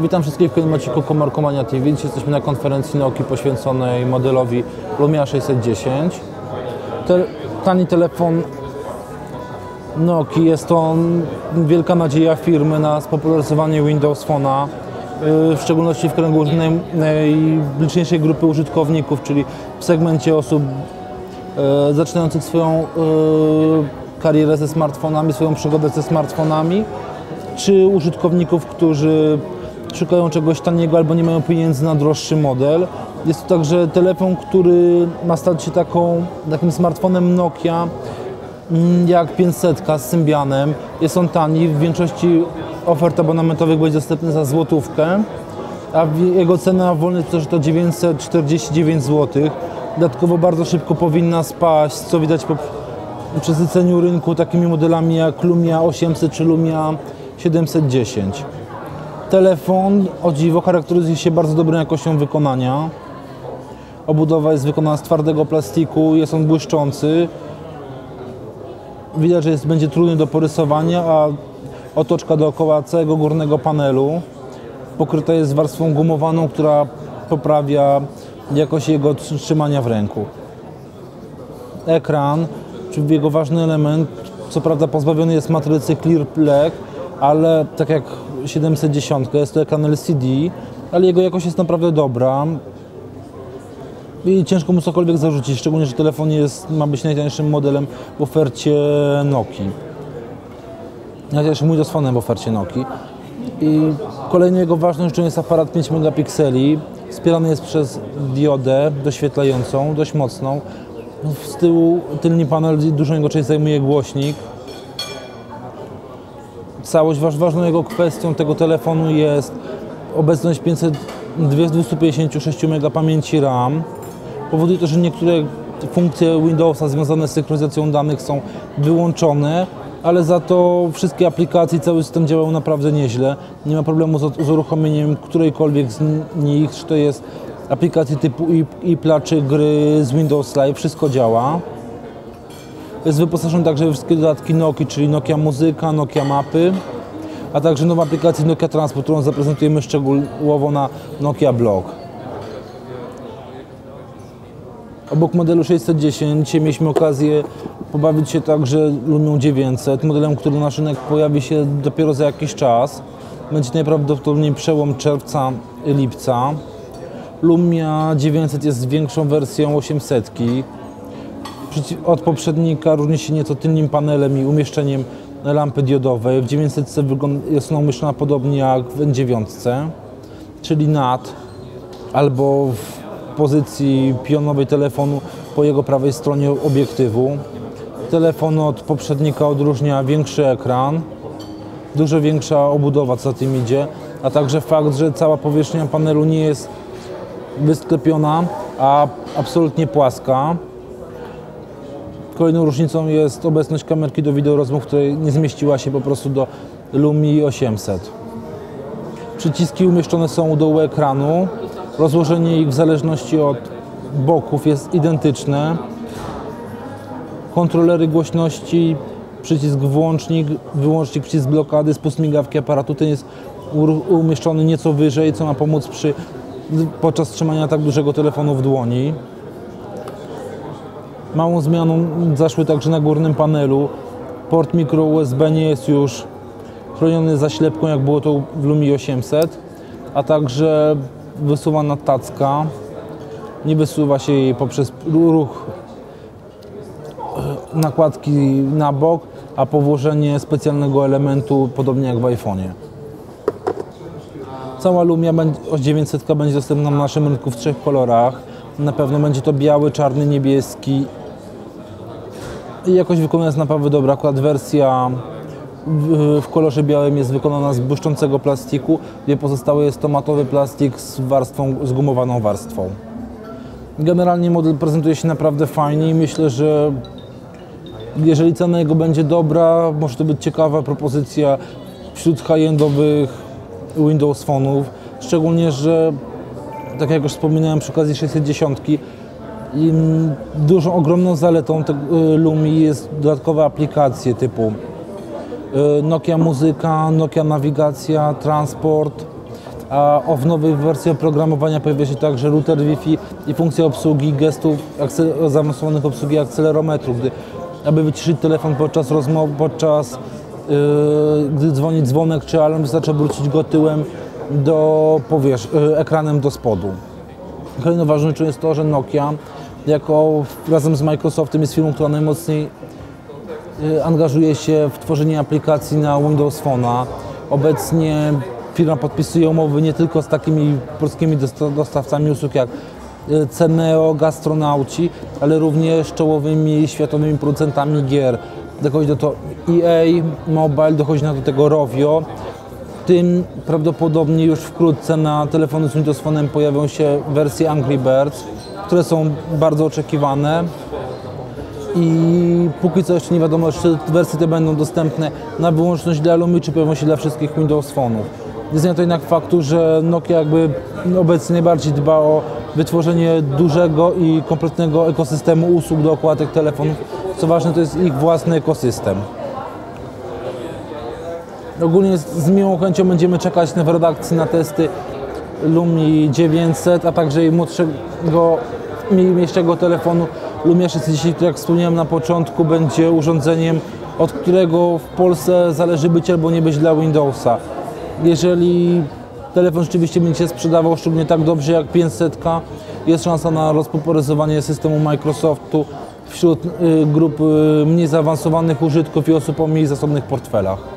Witam wszystkich w kolejnym odcinku Komarkomania TV. Dziś jesteśmy na konferencji Noki poświęconej modelowi Lumia 610. Te, tani telefon Noki jest to wielka nadzieja firmy na spopularyzowanie Windows Phone'a, y, w szczególności w kręgu naj, najliczniejszej grupy użytkowników, czyli w segmencie osób y, zaczynających swoją y, karierę ze smartfonami, swoją przygodę ze smartfonami, czy użytkowników, którzy szukają czegoś taniego albo nie mają pieniędzy na droższy model. Jest to także telefon, który ma stać się taką, takim smartfonem Nokia, mm, jak 500 z Symbianem. Jest on tani, w większości ofert abonamentowych będzie dostępny za złotówkę, a jego cena wolna to, że to 949 zł. Dodatkowo bardzo szybko powinna spaść, co widać po przesyceniu rynku takimi modelami jak Lumia 800 czy Lumia 710. Telefon, o dziwo, charakteryzuje się bardzo dobrą jakością wykonania. Obudowa jest wykonana z twardego plastiku, jest on błyszczący. Widać, że jest, będzie trudny do porysowania, a otoczka dookoła całego górnego panelu pokryta jest warstwą gumowaną, która poprawia jakość jego trzymania w ręku. Ekran, czyli jego ważny element, co prawda pozbawiony jest matrycy Clear Black, ale tak jak 710 jest to ekran LCD, ale jego jakość jest naprawdę dobra i ciężko mu cokolwiek zarzucić, szczególnie, że telefon jest, ma być najtańszym modelem w ofercie Nokii. Najtańszym Phone'em w ofercie Nokii. I kolejną jego ważną rzeczą jest aparat 5 megapikseli. Wspierany jest przez diodę doświetlającą, dość mocną. Z tyłu tylny panel dużą jego część zajmuje głośnik. Całość, ważną jego kwestią tego telefonu jest obecność 500, 256 MB pamięci RAM. Powoduje to, że niektóre funkcje Windowsa związane z synchronizacją danych są wyłączone, ale za to wszystkie aplikacje, cały system działał naprawdę nieźle. Nie ma problemu z, z uruchomieniem którejkolwiek z nich, czy to jest aplikacji typu iPla czy gry z Windows Live, wszystko działa. Jest wyposażony także wszystkie dodatki Nokia, czyli Nokia Muzyka, Nokia Mapy, a także nowa aplikacja Nokia Transport, którą zaprezentujemy szczegółowo na Nokia Blog. Obok modelu 610 mieliśmy okazję pobawić się także Lumią 900, modelem, który na rynek pojawi się dopiero za jakiś czas. Będzie najprawdopodobniej przełom czerwca i lipca. Lumia 900 jest większą wersją 800. Od poprzednika różni się nieco tylnym panelem i umieszczeniem lampy diodowej. W 900 jest ona umieszczona podobnie jak w N9, czyli nad albo w pozycji pionowej telefonu po jego prawej stronie obiektywu. Telefon od poprzednika odróżnia większy ekran, dużo większa obudowa, co za tym idzie, a także fakt, że cała powierzchnia panelu nie jest wysklepiona, a absolutnie płaska. Kolejną różnicą jest obecność kamerki do wideorozmów, której nie zmieściła się po prostu do Lumii 800. Przyciski umieszczone są u dołu ekranu. Rozłożenie ich w zależności od boków jest identyczne. Kontrolery głośności, przycisk włącznik, wyłącznik, przycisk blokady, spust migawki aparatu. Ten jest umieszczony nieco wyżej, co ma pomóc przy, podczas trzymania tak dużego telefonu w dłoni. Małą zmianą zaszły także na górnym panelu. Port micro USB nie jest już chroniony zaślepką, jak było to w Lumii 800, a także wysuwana tacka. Nie wysuwa się jej poprzez ruch e, nakładki na bok, a po włożenie specjalnego elementu, podobnie jak w iPhone'ie. Cała Lumia 900 będzie dostępna na naszym rynku w trzech kolorach. Na pewno będzie to biały, czarny, niebieski jakość wykonania jest naprawdę dobra. Akurat wersja w, kolorze białym jest wykonana z błyszczącego plastiku, gdzie pozostały jest to matowy plastik z warstwą, zgumowaną warstwą. Generalnie model prezentuje się naprawdę fajnie i myślę, że jeżeli cena jego będzie dobra, może to być ciekawa propozycja wśród high-endowych Windows Phone'ów, szczególnie, że tak jak już wspominałem przy okazji 610 i dużą, ogromną zaletą te, y, Lumi jest dodatkowe aplikacje typu y, Nokia Muzyka, Nokia Nawigacja, Transport. a w nowej wersji oprogramowania pojawia się także router Wi-Fi i funkcja obsługi gestów, zaawansowanych obsługi akcelerometru, gdy, aby wyciszyć telefon podczas rozmowy, podczas yy, gdy dzwoni dzwonek czy alarm, wystarczy obrócić go tyłem do powierz- yy, ekranem do spodu. Kolejną ważną rzeczą jest to, że Nokia jako razem z Microsoftem jest firmą, która najmocniej y, angażuje się w tworzenie aplikacji na Windows Phone'a. Obecnie firma podpisuje umowy nie tylko z takimi polskimi dosta- dostawcami usług jak y, Ceneo, Gastronauci, ale również czołowymi światowymi producentami gier. Dochodzi do to EA, Mobile, dochodzi na do tego Rovio. Tym prawdopodobnie już wkrótce na telefony z Windows Phone'em pojawią się wersje Angry Birds, które są bardzo oczekiwane i póki co jeszcze nie wiadomo, czy wersje te będą dostępne na wyłączność dla Lumii, czy pojawią się dla wszystkich Windows Phone'ów. Nie zmienia to jednak faktu, że Nokia jakby obecnie najbardziej dba o wytworzenie dużego i kompletnego ekosystemu usług dookoła tych telefonów. Co ważne, to jest ich własny ekosystem. Ogólnie z, miłą chęcią będziemy czekać w redakcji na testy Lumii 900, a także jej młodszego, mniej- mniejszego telefonu Lumia 610, który jak wspomniałem na początku będzie urządzeniem, od którego w Polsce zależy być albo nie być dla Windowsa. Jeżeli telefon rzeczywiście będzie się sprzedawał szczególnie tak dobrze jak 500, jest szansa na rozpopularyzowanie systemu Microsoftu wśród y, grup y, mniej zaawansowanych użytków i osób o mniej zasobnych portfelach.